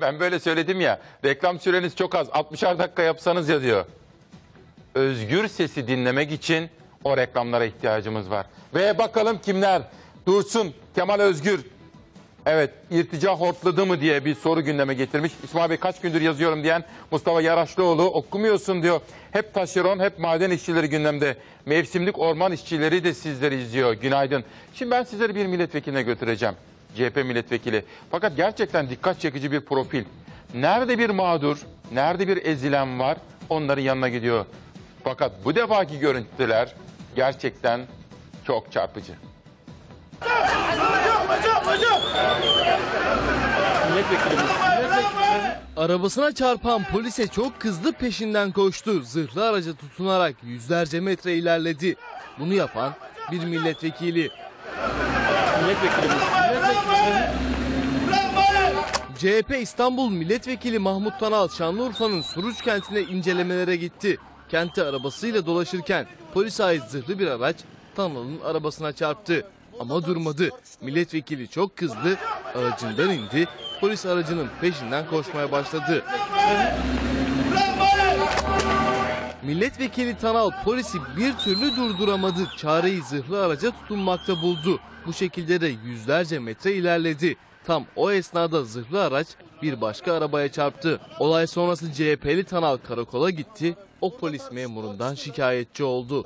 Ben böyle söyledim ya. Reklam süreniz çok az. 60'ar dakika yapsanız ya diyor. Özgür sesi dinlemek için o reklamlara ihtiyacımız var. Ve bakalım kimler? Dursun, Kemal Özgür. Evet, irtica hortladı mı diye bir soru gündeme getirmiş. İsmail Bey kaç gündür yazıyorum diyen Mustafa Yaraşlıoğlu okumuyorsun diyor. Hep taşeron, hep maden işçileri gündemde. Mevsimlik orman işçileri de sizleri izliyor. Günaydın. Şimdi ben sizleri bir milletvekiline götüreceğim. CHP milletvekili. Fakat gerçekten dikkat çekici bir profil. Nerede bir mağdur, nerede bir ezilen var onların yanına gidiyor. Fakat bu defaki görüntüler gerçekten çok çarpıcı. Arabasına çarpan polise çok kızdı peşinden koştu. Zırhlı araca tutunarak yüzlerce metre ilerledi. Bunu yapan bir milletvekili. CHP İstanbul Milletvekili Mahmut Tanal Şanlıurfa'nın Suruç kentine incelemelere gitti. Kentte arabasıyla dolaşırken polise ait zırhlı bir araç Tanal'ın arabasına çarptı. Ama durmadı. Milletvekili çok kızdı, aracından indi, polis aracının peşinden koşmaya başladı. Milletvekili Tanal polisi bir türlü durduramadı. Çareyi zırhlı araca tutunmakta buldu. Bu şekilde de yüzlerce metre ilerledi. Tam o esnada zırhlı araç bir başka arabaya çarptı. Olay sonrası CHP'li Tanal karakola gitti. O polis memurundan şikayetçi oldu.